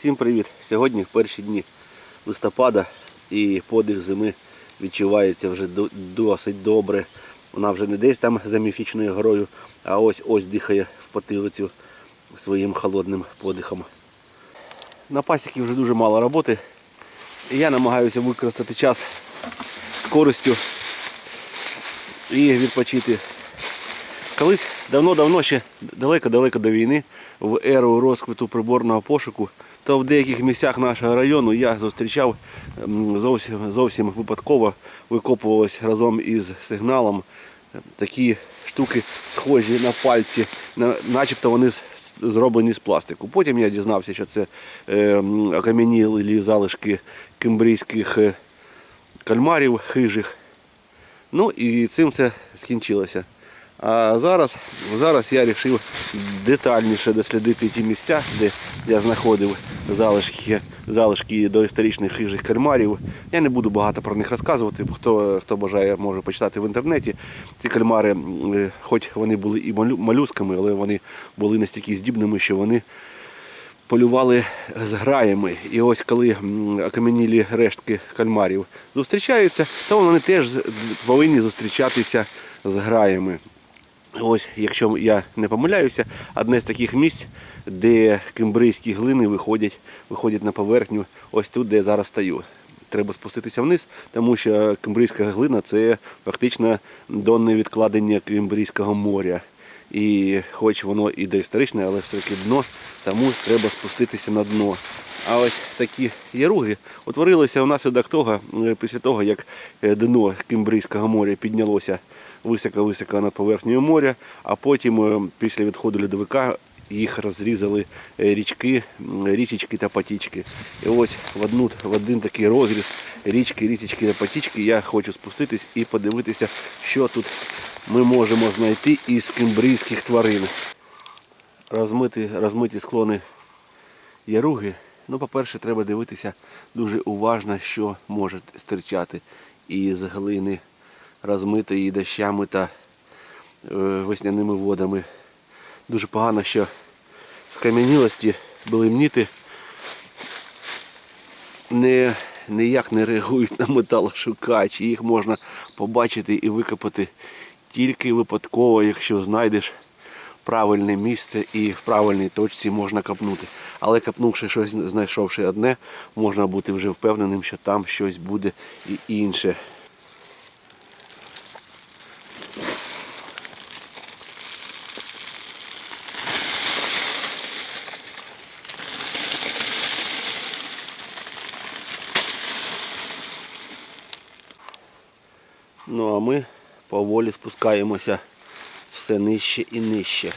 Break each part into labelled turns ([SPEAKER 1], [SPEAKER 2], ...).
[SPEAKER 1] Всім привіт! Сьогодні перші дні листопада і подих зими відчувається вже досить добре. Вона вже не десь там за міфічною горою, а ось ось дихає в потилицю своїм холодним подихом. На пасіки вже дуже мало роботи. І я намагаюся використати час з користю і відпочити. Колись давно-давно ще далеко-далеко до війни, в еру розквіту приборного пошуку, то в деяких місцях нашого району я зустрічав зовсім, зовсім випадково викопувалось разом із сигналом такі штуки, схожі на пальці, начебто вони зроблені з пластику. Потім я дізнався, що це е, окам'янілі залишки кимбрійських е, кальмарів хижих. Ну і цим все скінчилося. А зараз, зараз я вирішив детальніше дослідити ті місця, де я знаходив залишки, залишки доісторичних хижих кальмарів. Я не буду багато про них розказувати. Хто, хто бажає, може почитати в інтернеті. Ці кальмари, е, хоч вони були і малю- молюсками, але вони були настільки здібними, що вони полювали з граями. І ось коли окам'янілі рештки кальмарів зустрічаються, то вони теж повинні зустрічатися з граями. Ось, якщо я не помиляюся, одне з таких місць, де кимбрийські глини виходять, виходять на поверхню, ось тут, де я зараз стою. Треба спуститися вниз, тому що кимбрійська глина це фактично донне відкладення Кимбрійського моря. І хоч воно і доісторичне, але все-таки дно, тому треба спуститися на дно. А ось такі яруги утворилися внаслідок того, е, після того, як е, дно Кимбрійського моря піднялося високо-високо над поверхнею моря, а потім е, після відходу льодовика їх розрізали е, річки, річечки та потічки. І ось в, одну, в один такий розріз річки, річечки та потічки я хочу спуститись і подивитися, що тут ми можемо знайти із кимбрійських тварин. Розмиті, розмиті склони яруги. Ну, по-перше, треба дивитися дуже уважно, що може стирчати із глини, розмитої дощами та е, весняними водами. Дуже погано, що скам'янілості белемніти не, ніяк не реагують на металошукач. Їх можна побачити і викопати тільки випадково, якщо знайдеш правильне місце і в правильній точці можна копнути. Але копнувши щось, знайшовши одне, можна бути вже впевненим, що там щось буде і інше. Ну а ми поволі спускаємося все нижче і нижче.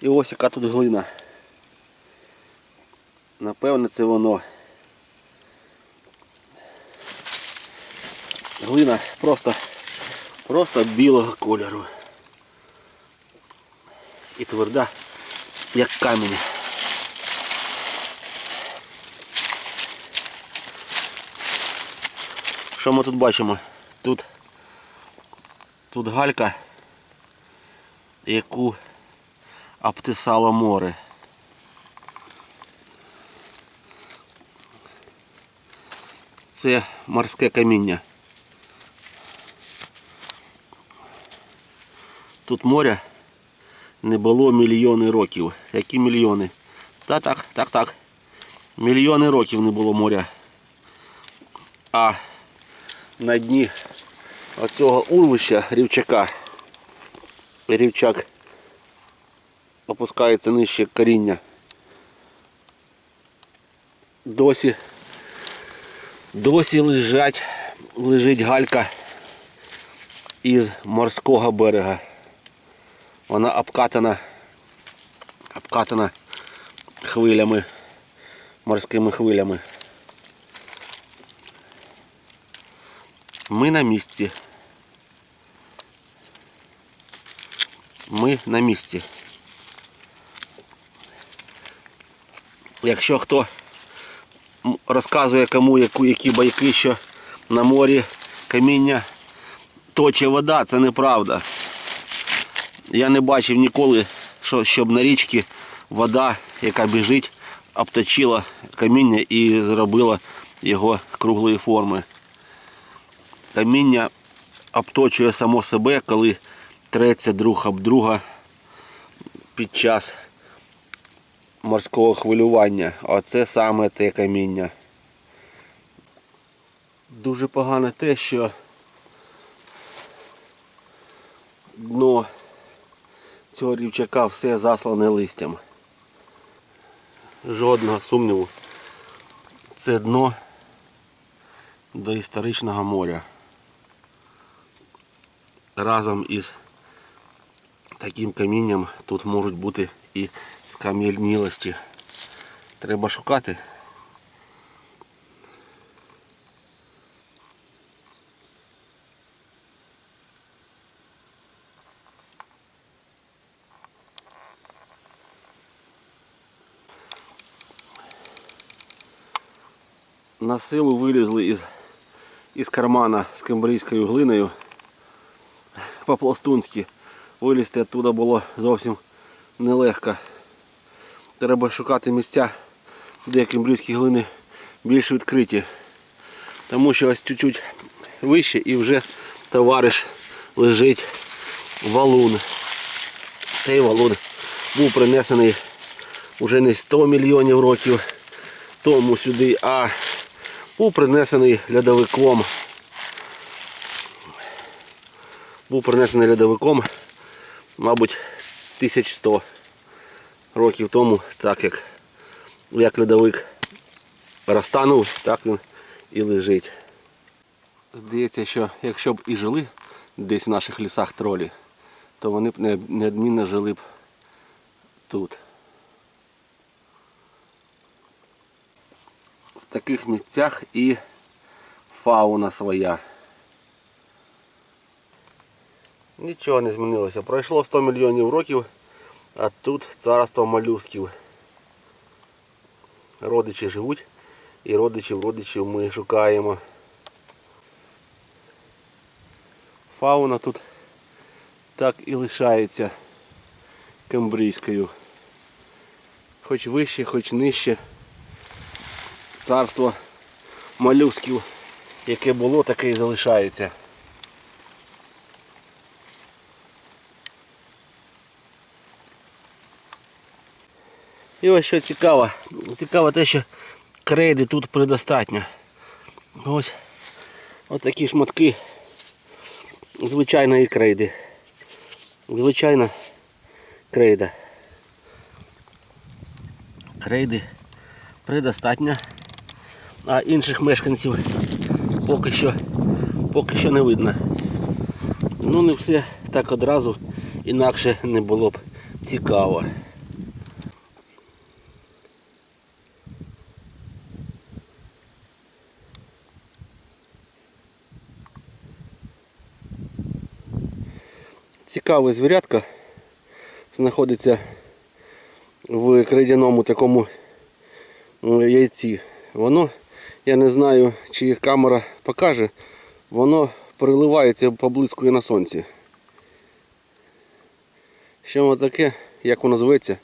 [SPEAKER 1] І ось яка тут глина. Напевне, це воно. Глина просто, просто білого кольору. І тверда, як камінь. Що ми тут бачимо? Тут, тут галька, яку обтисало море. Це морське каміння. Тут моря не було мільйони років. Які мільйони? Та так, так, так. Мільйони років не було моря. А на дні оцього урвища рівчака. Рівчак опускається нижче коріння. Досі, досі лежать, лежить галька із морського берега. Вона обкатана, обкатана хвилями, морськими хвилями. Ми на місці. Ми на місці. Якщо хто розказує кому які байки, що на морі каміння точе вода, це неправда. Я не бачив ніколи, що, щоб на річці вода, яка біжить, обточила каміння і зробила його круглої форми. Каміння обточує само себе, коли треться друг об друга під час морського хвилювання. Оце саме те каміння. Дуже погано те, що дно цього рівчака все заслане листям. Жодного сумніву. Це дно до історичного моря. Разом із таким камінням тут можуть бути і скам'янілості. Треба шукати. На силу вилізли із, із кармана з кембрійською глиною по-пластунськи. Вилізти оттуда було зовсім нелегко. Треба шукати місця, де кембрійські глини більш відкриті. Тому що ось чуть-чуть вище і вже товариш лежить валун. Цей валун був принесений вже не 100 мільйонів років тому сюди, а був принесений льодовиком. Був принесений льодовиком, мабуть, 1100 років тому, так як, як льодовик розтанув, так він і лежить. Здається, що якщо б і жили десь в наших лісах тролі, то вони б неодмінно жили б тут. В таких місцях і фауна своя. Нічого не змінилося. Пройшло 100 мільйонів років, а тут царство молюсків. Родичі живуть і родичів родичів ми шукаємо. Фауна тут так і лишається кембрійською. Хоч вище, хоч нижче. Царство молюсків, яке було, таке і залишається. І ось що цікаво. Цікаво те, що крейди тут предостатньо. Ось ось такі шматки звичайної крейди. Звичайна крейда. Крейди предостатньо. А інших мешканців поки що, поки що не видно. Ну не все так одразу, інакше не було б цікаво. Цікаве звірятка знаходиться в крейдяному такому яйці. Воно, я не знаю, чи камера покаже, воно переливається, поблискує на сонці. Що воно таке, як воно зветься,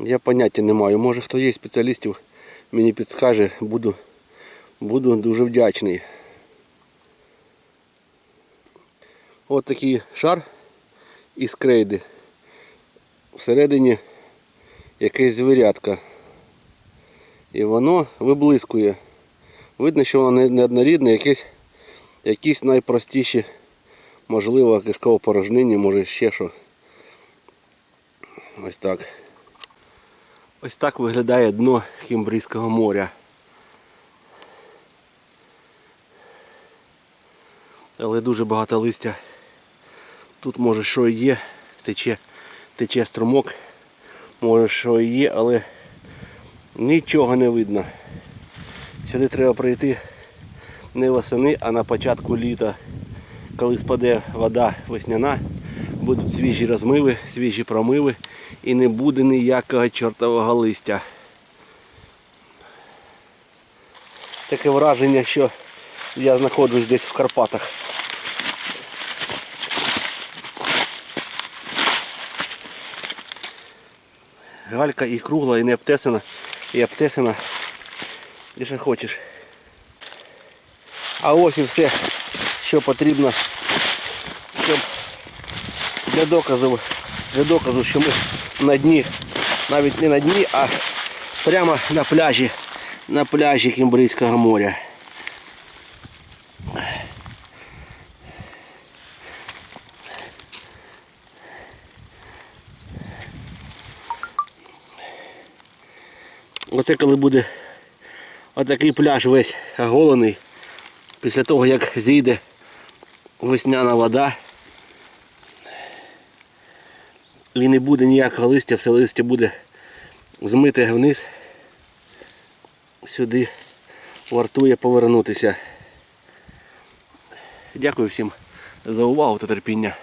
[SPEAKER 1] я поняття не маю. Може хто є спеціалістів, мені підскаже, буду, буду дуже вдячний. Ось такий шар із крейди. Всередині якесь звірятка. І воно виблискує. Видно, що воно не- неоднорідне, якесь, якісь найпростіші, можливо, кишково порожнення, може ще що. Ось так. Ось так виглядає дно Кімбрійського моря. Але дуже багато листя. Тут може що і є, тече, тече струмок, може що і є, але нічого не видно. Сюди треба прийти не восени, а на початку літа, коли спаде вода весняна, будуть свіжі розмиви, свіжі промиви і не буде ніякого чортового листя. Таке враження, що я знаходжусь десь в Карпатах. Галька і кругла, і не обтесана, і обтесана. І що хочеш. А ось і все, що потрібно, щоб для доказу, для доказу, що ми на дні, навіть не на дні, а прямо на пляжі, на пляжі Кімбрійського моря. Оце коли буде отакий пляж весь оголений, після того як зійде весняна вода, і не буде ніякого листя, все листя буде змите вниз, сюди вартує повернутися. Дякую всім за увагу та терпіння.